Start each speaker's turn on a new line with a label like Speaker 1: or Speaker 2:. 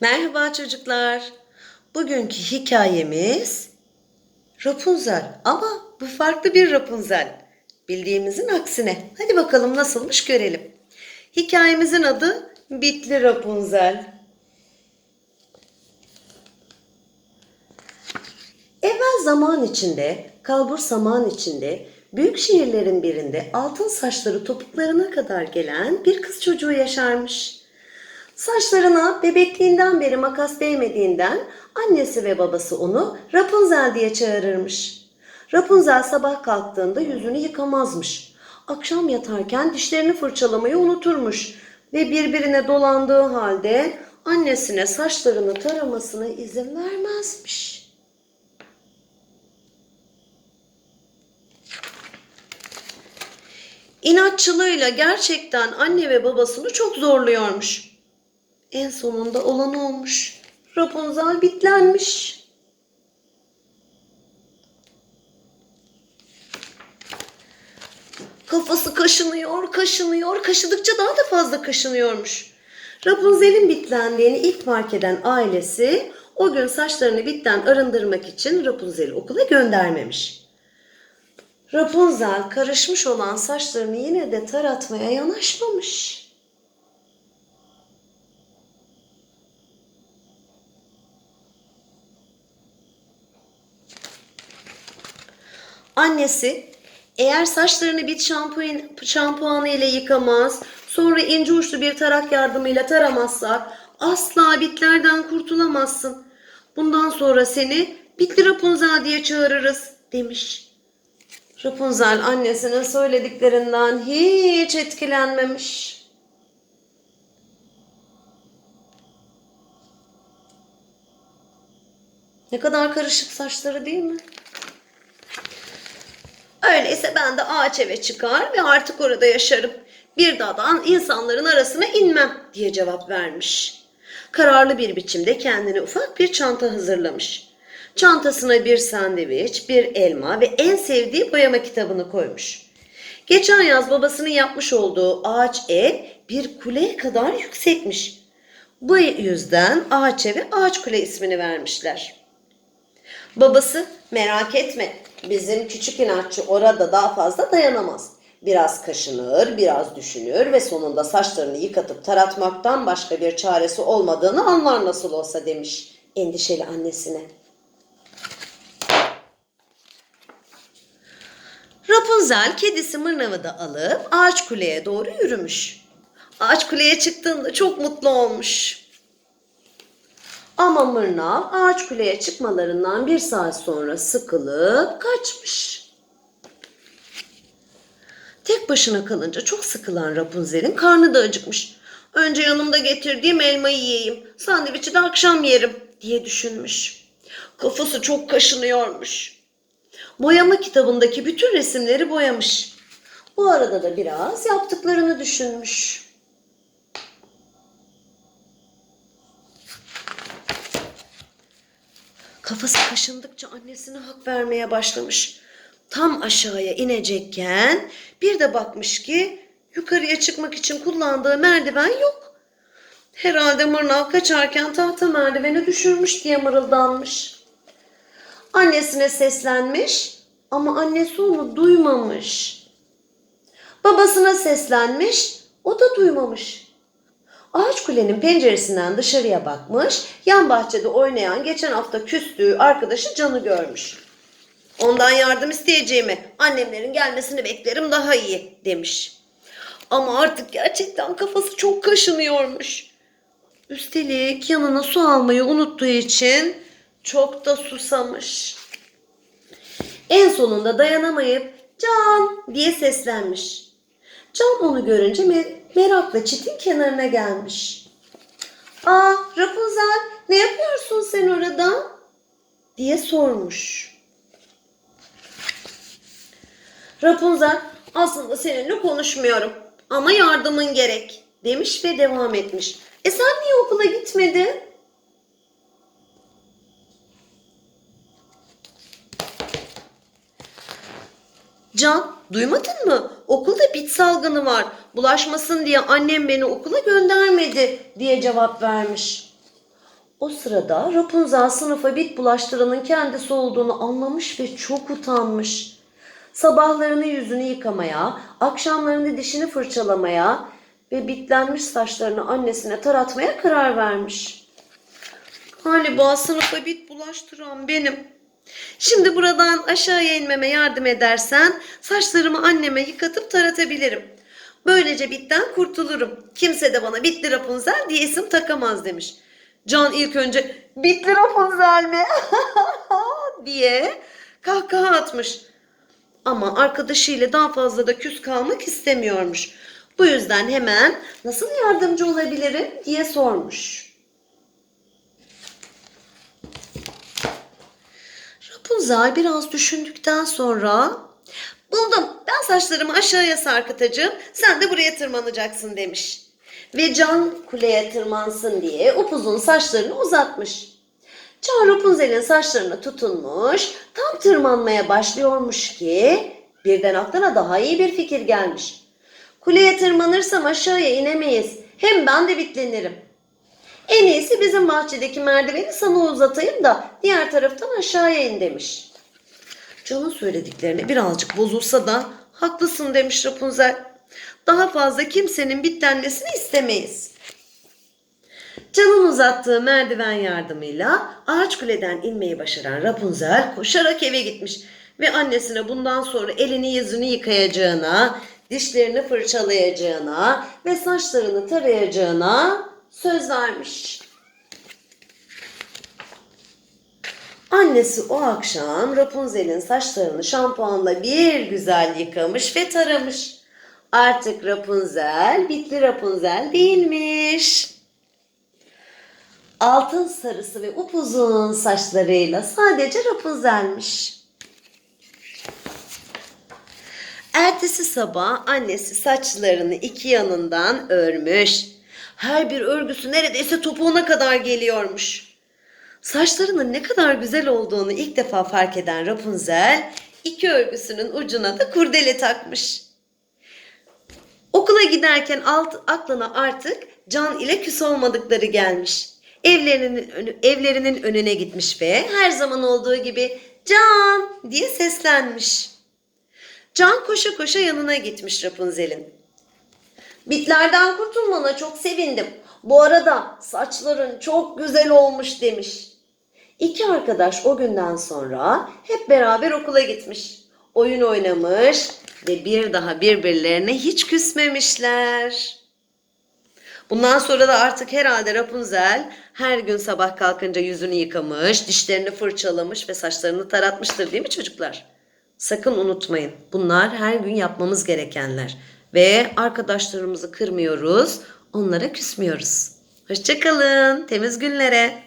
Speaker 1: Merhaba çocuklar. Bugünkü hikayemiz Rapunzel ama bu farklı bir Rapunzel. Bildiğimizin aksine. Hadi bakalım nasılmış görelim. Hikayemizin adı Bitli Rapunzel. Evvel zaman içinde, kalbur zaman içinde, büyük şehirlerin birinde altın saçları topuklarına kadar gelen bir kız çocuğu yaşarmış. Saçlarına bebekliğinden beri makas değmediğinden annesi ve babası onu Rapunzel diye çağırırmış. Rapunzel sabah kalktığında yüzünü yıkamazmış. Akşam yatarken dişlerini fırçalamayı unuturmuş ve birbirine dolandığı halde annesine saçlarını taramasına izin vermezmiş. İnatçılığıyla gerçekten anne ve babasını çok zorluyormuş. En sonunda olan olmuş. Rapunzel bitlenmiş. Kafası kaşınıyor, kaşınıyor, kaşıdıkça daha da fazla kaşınıyormuş. Rapunzel'in bitlendiğini ilk fark eden ailesi o gün saçlarını bitten arındırmak için Rapunzel'i okula göndermemiş. Rapunzel karışmış olan saçlarını yine de taratmaya yanaşmamış. Annesi eğer saçlarını bit şampuan, şampuanı ile yıkamaz, sonra ince uçlu bir tarak yardımıyla taramazsak asla bitlerden kurtulamazsın. Bundan sonra seni bitli Rapunzel diye çağırırız demiş. Rapunzel annesinin söylediklerinden hiç etkilenmemiş. Ne kadar karışık saçları değil mi? Öyleyse ben de ağaç eve çıkar ve artık orada yaşarım. Bir daha da insanların arasına inmem diye cevap vermiş. Kararlı bir biçimde kendine ufak bir çanta hazırlamış. Çantasına bir sandviç, bir elma ve en sevdiği boyama kitabını koymuş. Geçen yaz babasının yapmış olduğu ağaç ev bir kuleye kadar yüksekmiş. Bu yüzden ağaç eve ağaç kule ismini vermişler. Babası merak etme bizim küçük inatçı orada daha fazla dayanamaz. Biraz kaşınır, biraz düşünür ve sonunda saçlarını yıkatıp taratmaktan başka bir çaresi olmadığını anlar nasıl olsa demiş endişeli annesine. Rapunzel kedisi Mırnav'ı da alıp ağaç kuleye doğru yürümüş. Ağaç kuleye çıktığında çok mutlu olmuş. Ama Mırnav ağaç kuleye çıkmalarından bir saat sonra sıkılıp kaçmış. Tek başına kalınca çok sıkılan Rapunzel'in karnı da acıkmış. Önce yanımda getirdiğim elmayı yiyeyim, sandviçi de akşam yerim diye düşünmüş. Kafası çok kaşınıyormuş. Boyama kitabındaki bütün resimleri boyamış. Bu arada da biraz yaptıklarını düşünmüş. Kafası kaşındıkça annesine hak vermeye başlamış. Tam aşağıya inecekken bir de bakmış ki yukarıya çıkmak için kullandığı merdiven yok. Herhalde mırnav kaçarken tahta merdiveni düşürmüş diye mırıldanmış. Annesine seslenmiş ama annesi onu duymamış. Babasına seslenmiş, o da duymamış. Ağaç kulenin penceresinden dışarıya bakmış, yan bahçede oynayan geçen hafta küstüğü arkadaşı Can'ı görmüş. Ondan yardım isteyeceğimi, annemlerin gelmesini beklerim daha iyi demiş. Ama artık gerçekten kafası çok kaşınıyormuş. Üstelik yanına su almayı unuttuğu için çok da susamış. En sonunda dayanamayıp Can diye seslenmiş. Can onu görünce me- merakla çitin kenarına gelmiş. Aa Rapunzel ne yapıyorsun sen orada? diye sormuş. Rapunzel aslında seninle konuşmuyorum ama yardımın gerek demiş ve devam etmiş. E sen niye okula gitmedin? Can, duymadın mı? Okulda bit salgını var. Bulaşmasın diye annem beni okula göndermedi diye cevap vermiş. O sırada Rapunzel sınıfa bit bulaştıranın kendisi olduğunu anlamış ve çok utanmış. Sabahlarını yüzünü yıkamaya, akşamlarını dişini fırçalamaya ve bitlenmiş saçlarını annesine taratmaya karar vermiş. Galiba sınıfa bit bulaştıran benim. Şimdi buradan aşağıya inmeme yardım edersen saçlarımı anneme yıkatıp taratabilirim. Böylece bitten kurtulurum. Kimse de bana bitli Rapunzel diye isim takamaz demiş. Can ilk önce bitli Rapunzel mi? diye kahkaha atmış. Ama arkadaşıyla daha fazla da küs kalmak istemiyormuş. Bu yüzden hemen nasıl yardımcı olabilirim diye sormuş. Rapunzel biraz düşündükten sonra buldum ben saçlarımı aşağıya sarkıtacağım sen de buraya tırmanacaksın demiş. Ve Can kuleye tırmansın diye upuzun saçlarını uzatmış. Can Rapunzel'in saçlarına tutunmuş tam tırmanmaya başlıyormuş ki birden aklına daha iyi bir fikir gelmiş. Kuleye tırmanırsam aşağıya inemeyiz hem ben de bitlenirim. En iyisi bizim bahçedeki merdiveni sana uzatayım da diğer taraftan aşağıya in demiş. Can'ın söylediklerine birazcık bozulsa da haklısın demiş Rapunzel. Daha fazla kimsenin bitlenmesini istemeyiz. Can'ın uzattığı merdiven yardımıyla ağaç kuleden inmeyi başaran Rapunzel koşarak eve gitmiş ve annesine bundan sonra elini yüzünü yıkayacağına, dişlerini fırçalayacağına ve saçlarını tarayacağına söz vermiş. Annesi o akşam Rapunzel'in saçlarını şampuanla bir güzel yıkamış ve taramış. Artık Rapunzel bitli Rapunzel değilmiş. Altın sarısı ve upuzun saçlarıyla sadece Rapunzel'miş. Ertesi sabah annesi saçlarını iki yanından örmüş. Her bir örgüsü neredeyse topuğuna kadar geliyormuş. Saçlarının ne kadar güzel olduğunu ilk defa fark eden Rapunzel iki örgüsünün ucuna da kurdele takmış. Okula giderken alt, aklına artık Can ile küs olmadıkları gelmiş. Evlerinin, evlerinin önüne gitmiş ve her zaman olduğu gibi Can diye seslenmiş. Can koşa koşa yanına gitmiş Rapunzel'in. Bitlerden kurtulmana çok sevindim. Bu arada saçların çok güzel olmuş demiş. İki arkadaş o günden sonra hep beraber okula gitmiş. Oyun oynamış ve bir daha birbirlerine hiç küsmemişler. Bundan sonra da artık herhalde Rapunzel her gün sabah kalkınca yüzünü yıkamış, dişlerini fırçalamış ve saçlarını taratmıştır değil mi çocuklar? Sakın unutmayın. Bunlar her gün yapmamız gerekenler. Ve arkadaşlarımızı kırmıyoruz, onlara küsmüyoruz. Hoşçakalın, temiz günlere.